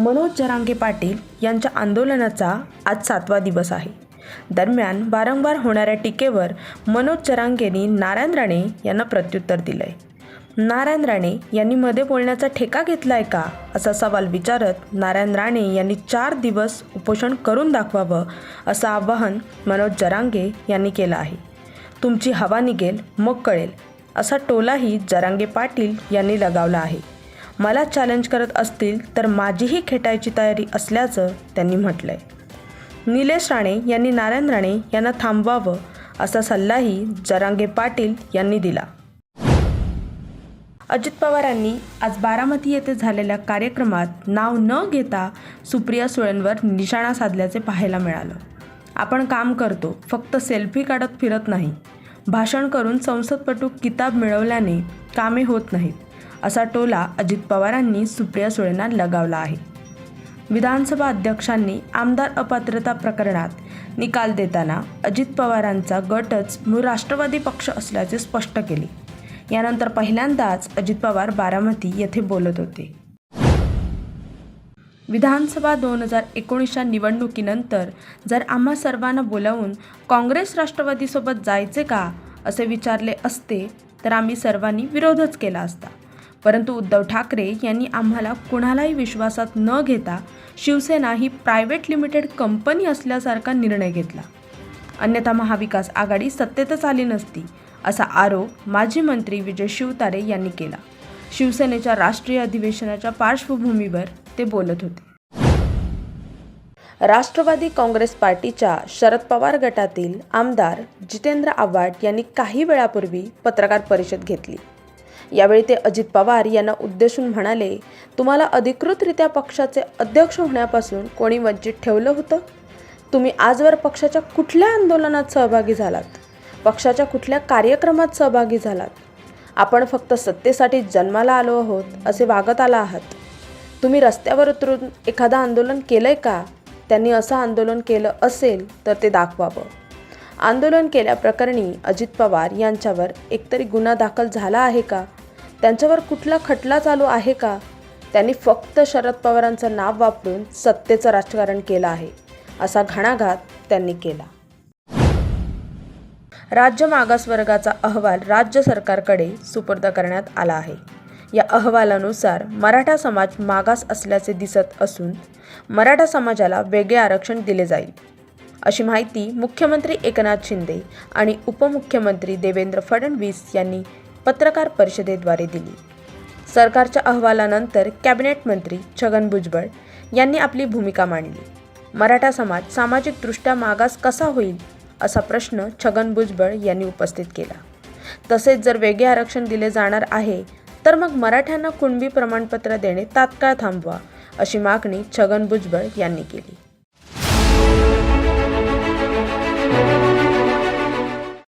मनोज जरांगे पाटील यांच्या आंदोलनाचा आज सातवा दिवस आहे. दरम्यान वारंवार होणाऱ्या टीकेवर मनोज जरांगेंनी नारायण राणे यांना प्रत्युत्तर दिलंय. नारायण राणे यांनी मध्ये बोलण्याचा ठेका घेतलाय का असा सवाल विचारत नारायण राणे यांनी चार दिवस उपोषण करून दाखवावं असं आवाहन मनोज जरांगे यांनी केलं आहे. तुमची हवा निघेल मग कळेल असा टोलाही जरांगे पाटील यांनी लगावला आहे. मला चॅलेंज करत असतील तर माझीही खेटायची तयारी असल्याचं त्यांनी म्हटलं आहे निलेश राणे यांनी नारायण राणे यांना थांबवावं असा सल्लाही जरांगे पाटील यांनी दिला. अजित पवारांनी आज बारामती येथे झालेल्या कार्यक्रमात नाव न घेता सुप्रिया सुळेंवर निशाणा साधल्याचे पाहायला मिळालं. आपण काम करतो फक्त सेल्फी काढत फिरत नाही. भाषण करून संसदपटू किताब मिळवल्याने कामे होत नाहीत. असा टोला अजित पवारांनी सुप्रिया सुळेंना लगावला आहे. विधानसभा अध्यक्षांनी आमदार अपात्रता प्रकरणात निकाल देताना अजित पवारांचा गटच मूळ राष्ट्रवादी पक्ष असल्याचे स्पष्ट केले. यानंतर पहिल्यांदाच अजित पवार बारामती येथे बोलत होते. विधानसभा दोन हजार एकोणीसच्या निवडणुकीनंतर जर आम्हा सर्वांना बोलावून काँग्रेस राष्ट्रवादीसोबत जायचे का असे विचारले असते तर आम्ही सर्वांनी विरोधच केला असता. परंतु उद्धव ठाकरे यांनी आम्हाला कुणालाही विश्वासात न घेता शिवसेना ही प्रायव्हेट लिमिटेड कंपनी असल्यासारखा निर्णय घेतला. अन्यथा महाविकास आघाडी सत्तेतच आली नसती असा आरोप माजी मंत्री विजय शिवतारे यांनी केला. शिवसेनेच्या राष्ट्रीय अधिवेशनाच्या पार्श्वभूमीवर ते बोलत होते. राष्ट्रवादी काँग्रेस पार्टीच्या शरद पवार गटातील आमदार जितेंद्र आव्हाड यांनी काही वेळापूर्वी पत्रकार परिषद घेतली. यावेळी ते अजित पवार यांना उद्देशून म्हणाले तुम्हाला अधिकृतरित्या पक्षाचे अध्यक्ष होण्यापासून कोणी वंचित ठेवलं होतं? तुम्ही आजवर पक्षाच्या कुठल्या आंदोलनात सहभागी झालात? पक्षाच्या कुठल्या कार्यक्रमात सहभागी झालात? आपण फक्त सत्तेसाठी जन्माला आलो आहोत असे वागत आला आहात. तुम्ही रस्त्यावर उतरून एखादं आंदोलन केलंय का? त्यांनी असं आंदोलन केलं असेल तर ते दाखवावं. आंदोलन केल्याप्रकरणी अजित पवार यांच्यावर एकतरी गुन्हा दाखल झाला आहे का? त्यांच्यावर कुठला खटला चालू आहे का? त्यांनी फक्त शरद पवारांचं नाव वापरून सत्तेचं राजकारण केलं आहे असा घणाघात त्यांनी केला. राज्य मागासवर्गाचा अहवाल राज्य सरकारकडे सुपूर्द करण्यात आला आहे. या अहवालानुसार मराठा समाज मागास असल्याचे दिसत असून मराठा समाजाला वेगळे आरक्षण दिले जाईल अशी माहिती मुख्यमंत्री एकनाथ शिंदे आणि उपमुख्यमंत्री देवेंद्र फडणवीस यांनी पत्रकार परिषदेद्वारे दिली. सरकारच्या अहवालानंतर कॅबिनेट मंत्री छगन भुजबळ यांनी आपली भूमिका मांडली. मराठा समाज सामाजिकदृष्ट्या मागास कसा होईल असा प्रश्न छगन भुजबळ यांनी उपस्थित केला. तसेच जर वेगळे आरक्षण दिले जाणार आहे तर मग मराठ्यांना कुणबी प्रमाणपत्र देणे तात्काळ थांबवा अशी मागणी छगन भुजबळ यांनी केली.